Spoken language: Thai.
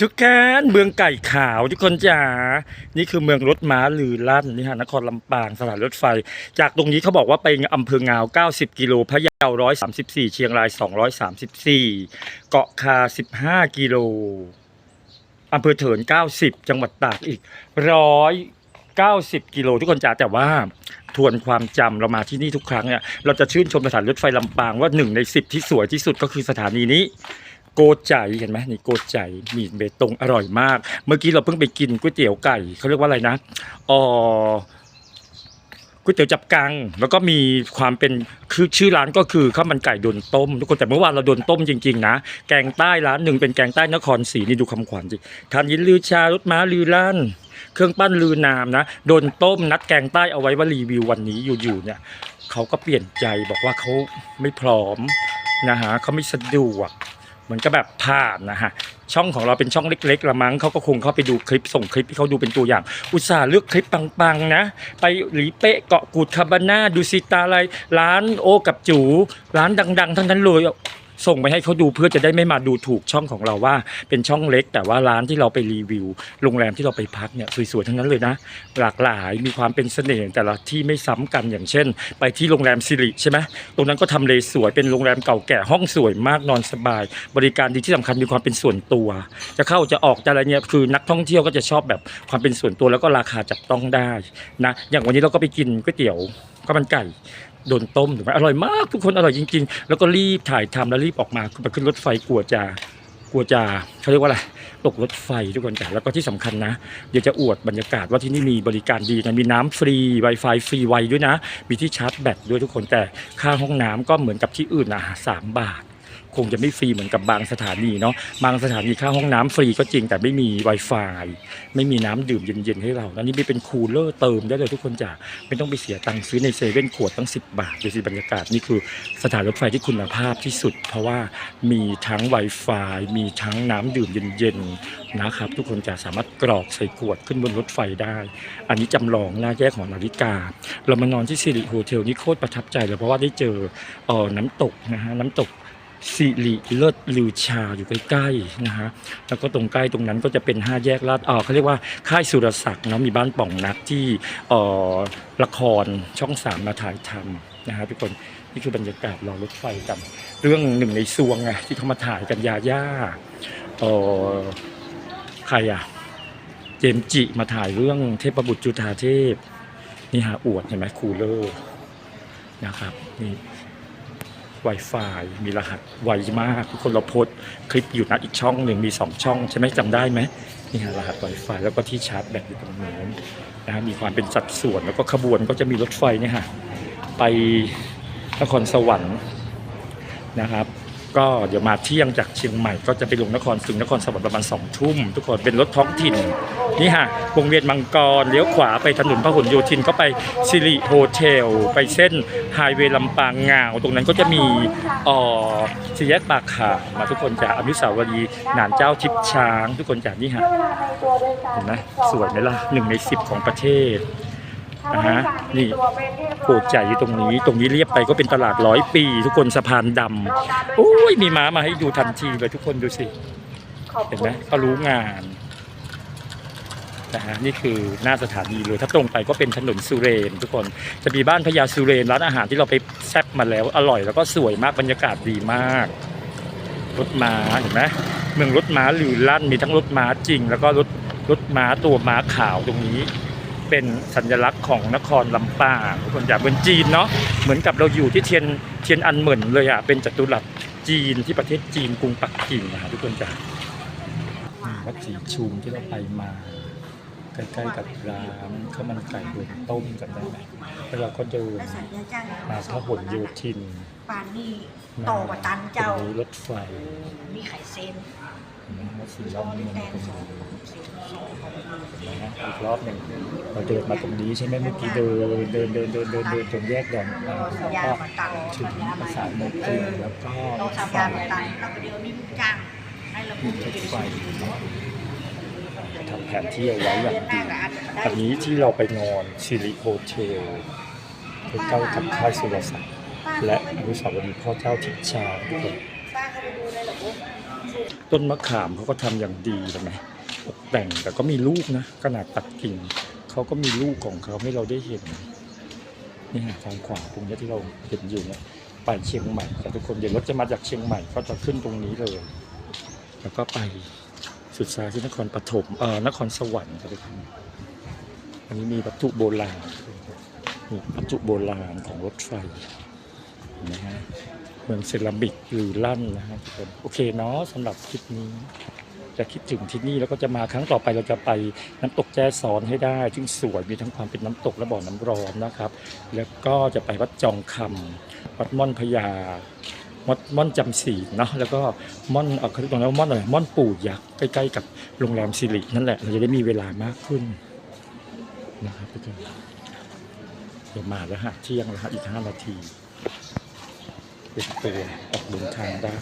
ทุกการเมืองไก่ขาวทุกคนจ๋า นี่คือเมืองรถม้าลือลั่นนี่ฮะนครลำปางสถานรถไฟ จากตรงนี้เขาบอกว่าไปอำเภองาว 90 กิโลพะเยา 134 เชียงราย 234 เกาะคา 15 กิโลอำเภอเถิน 90 จังหวัดตากอีก 190 กิโลทุกคนจ๋าแต่ว่าทวนความจำเรามาที่นี่ทุกครั้งเนี่ยเราจะชื่นชมสถานรถไฟลำปางว่าหนึ่งในสิบที่สวยที่สุดก็คือสถานีนี้ โกใจเห็นไหมนี่โกใจมีเบตงอร่อยมาก เมื่อกี้เราเพิ่งไปกินก๋วยเตี๋ยวไก่เขาเรียกว่าอะไรนะอ๋อก๋วยเตี๋ยวจับกัง แล้วก็มีความเป็นคือชื่อร้านก็คือข้าวมันไก่โดนต้ม ทุกคนแต่เมื่อวานเราโดนต้มจริงๆนะแกงใต้ร้านหนึ่งเป็นแกงใต้นครศรีนี่ดูคำขวัญสิทานยินลือชารถม้าลือลั่นเครื่องปั้นลือนามนะโดนต้มนัดแกงใต้เอาไว้ว่ารีวิววันนี้อยู่ๆเนี่ยเขาก็เปลี่ยนใจบอกว่าเขาไม่พร้อมนะฮะเขาไม่สะดวก เหมือนกับแบบผ่านนะฮะช่องของเราเป็นช่องเล็กๆละมั้งเขาก็คงเข้าไปดูคลิปส่งคลิปที่เขาดูเป็นตัวอย่าง อุตส่าห์เลือกคลิปปังๆนะ ไปหลีเป๊ะเกาะกูดคาบาน่าดูซิตาอะไรร้านโอกับจูร้านดัง ๆ ทั้งนั้นเลย ส่งไปให้เขาดูเพื่อจะได้ไม่มาดูถูกช่องของเราว่า เป็นช่องเล็ก แต่ว่าร้านที่เราไปรีวิว โรงแรมที่เราไปพักเนี่ยสวยๆทั้งนั้นเลยนะ หลากหลายมีความเป็นเสน่ห์แต่ละที่ไม่ซ้ำกันอย่างเช่น ไปที่โรงแรมสิริใช่ไหมตรงนั้นก็ทำเลสวยเป็นโรงแรมเก่าแก่ห้องสวยมากนอนสบาย บริการดีที่สำคัญมีความเป็นส่วนตัว จะเข้าจะออกจะอะไรเนี่ยคือนักท่องเที่ยวก็จะชอบแบบความเป็นส่วนตัวแล้วก็ราคาจับต้องได้นะอย่างวันนี้เราก็ไปกินก๋วยเตี๋ยวข้าวมันไก่ โดนต้มถูกไหมอร่อยมากทุกคนอร่อยจริง ๆ แล้วก็รีบถ่ายทำแล้วรีบออกมาไปขึ้นรถไฟกลัวจะกลัวจะเขาเรียกว่าอะไรตกรถไฟทุกคนจ้ะแล้วก็ที่สำคัญนะ เดี๋ยวจะอวดบรรยากาศว่าที่นี่มีบริการดีนะมีน้ำฟรี Wi-Fi ฟรีไวด้วยนะ มีที่ชาร์จแบตด้วยทุกคนแต่ค่าห้องน้ำก็เหมือนกับที่อื่นนะสามบาท คงจะไม่ฟรีเหมือนกับบางสถานีเนาะบางสถานีค่าห้องน้ำฟรีก็จริงแต่ไม่มี Wi-Fi ไม่มีน้ำดื่มเย็นๆให้เราแล้วนี่มีเป็นคูลเลอร์เติมได้เลยทุกคนจ้ะไม่ต้องไปเสียตังค์ซื้อในเซเว่นขวดตั้ง 10 บาทดูสิบรรยากาศนี่คือสถานรถไฟที่คุณภาพที่สุด เพราะว่ามีทั้ง Wi-Fi มีทั้งน้ำดื่มเย็นๆนะครับ ทุกคนจะสามารถกรอกใส่ขวดขึ้นบนรถไฟได้ อันนี้จำลองหน้าแยกของนาฬิกา เรามานอนที่สิริโฮเทลนี่โคตรประทับใจเลยเพราะว่าได้เจอเออน้ำตกนะฮะน้ำตก สิริเลิศลือชาอยู่ใกล้ๆนะฮะแล้วก็ตรงใกล้ตรงนั้นก็จะเป็นห้าแยกลาดเออเขาเรียกว่าค่ายสุรศักดิ์เนาะมีบ้านป่องนักที่เอ่อละครช่องสามมาถ่ายทำนะฮะทุกคนนี่คือบรรยากาศรอรถไฟกัน เรื่องหนึ่งในซวงไงที่เขามาถ่ายกันยาย่าเออใครอะเจมจิมาถ่ายเรื่องเทพบุตรจุฑาเทพนี่ฮะอวดเห็นไหมคูลเลอร์นะครับนี่ Wi-Fi มีรหัสไวมากทุกคนเราโพสคลิปอยู่นะอีกช่องหนึ่งมี 2 ช่อง ใช่ไหมจำได้ไหมนี่ฮะรหัส Wi-Fi แล้วก็ที่ชาร์จแบตอยู่ตรงนู้นนะมีความเป็นสัดส่วนแล้วก็ขบวนก็จะมีรถไฟเนี่ยฮะไปนครสวรรค์นะครับ ก็เดี๋ยวมาเที่ยงจากเชียงใหม่ก็จะไปลงนครถึงนครสวรรค์ประมาณสองทุ่มทุกคนเป็นรถท้องถิ่น นี่ฮะวงเวียนมังกรเลี้ยวขวาไปถนนพหลโยธินก็ไปสิริโฮเทล ไปเส้นไฮเวย์ลำปางงาว ตรงนั้นก็จะมีอ่อสี่แยกปากขามาทุกคนจากอนุสาวรีย์หนานเจ้าทิพช้าง ทุกคนจากนี่ฮะเห็นไหมสวยไหมล่ะหนึ่งในสิบของประเทศ นะฮะนี่โกใจอยู่ตรงนี้ ตรงนี้เรียบไปก็เป็นตลาดร้อยปี ทุกคนสะพานดำโอ้ยมีม้ามาให้ดูทันทีเลยทุกคนดูสิเห็นไหมเขารู้งานนะฮะนี่คือหน้าสถานีเลยถ้าตรงไปก็เป็นถนนสุเรน ทุกคนจะมีบ้านพญาสุเรนร้านอาหารที่เราไปแซ่บมาแล้ว อร่อยแล้วก็สวยมากบรรยากาศดีมาก รถม้าเห็นไหมเมืองรถม้าหรือลั่นมีทั้งรถม้าจริง แล้วก็รถรถม้าตัวม้าขาวตรงนี้ เป็นสัญลักษณ์ของนครลำปางทุกคนอยากเหมือนจีนเนาะเหมือนกับเราอยู่ที่เทียนเทียนอันเหมินเลยอะเป็นจัตุรัสจีนที่ประเทศจีนกรุงปักกิ่งนะทุกคนจ้ะวัดสีชุมที่เราไปมา ใกล้ๆกับร้านข้าวมันไก่โดนต้มกันได้ไหมแล้วเราก็เดินและสัญญาจ้างมาพหลโยธินปานนี่โตกว่าตันเจ้าตรงนี้รถไฟมีไข่เซนเห็นไหมวัดสีโซล้อมนเมืองแดงตรงสอนี้งเซนสองเห็นไหมอีกรอบหนึ่งเราเดินมาตรงนี้ใช่ไหมเมื่อกี้เดินเดินเดินเดินเดินเดินตรงแยกแดนอ่าสัญแล้วญาก็มาตังถึงประสานโมกริแล้วก็โตรถสัญไฟญามาตังแล้วก็เดี๋ยวนี้จ้างให้เราพูดรถึถงไฟ ทำแผนที่เอาไว้อย่างดีกับอันนี้ที่เราไปนอนสิริโฮเทลใกล้ๆกับค่ายสุรศักดิ์และอนุสาวรีย์พ่อเจ้าทิพย์ชาทุกคนต้นมะขามเขาก็ทำอย่างดีเลยไหมตกแต่งแต่ก็มีลูกนะขนาดตัดกิ่งเขาก็มีลูกของเขาให้เราได้เห็นนี่ฮะทางขวาตรงนี้ที่เราเห็นอยู่เนี่ยไปเชียงใหม่แต่ทุกคนเดี๋ยวรถจะมาจากเชียงใหม่ก็จะขึ้นตรงนี้เลย แล้วก็ไป สุดสายที่นครปฐมเอ่อนครสวรรค์ครับทุกคนอันนี้มีวัตถุโบราณมีวัตถุโบราณของรถไฟนไหมฮะเมืองเซรามิกหรือลั่นนะฮะทุกคนโอเคเนาะสำหรับคลิปนี้ จะคิดถึงที่นี่แล้วก็จะมาครั้งต่อไปเราจะไปน้ำตกแจ้ซ้อนให้ได้ซึ่งสวยมีทั้งความเป็นน้ำตกและบ่อน้ำร้อนนะครับ แล้วก็จะไปวัดจองคำวัดม่อนพญา ม่อนม่อนจำศีลเนาะแล้วก็ม่อนเออเขาเรียกตรงนั้นว่าม่อนอะไรม่อนปู่ยักษ์ใกล้ๆกับโรงแรมสิรินั่นแหละเราจะได้มีเวลามากขึ้นนะครับทุกคนเดี๋ยวมาแล้วฮะเที่ยงแล้วฮะอีกห้านาทีเป็นตัวออกเดินทางได้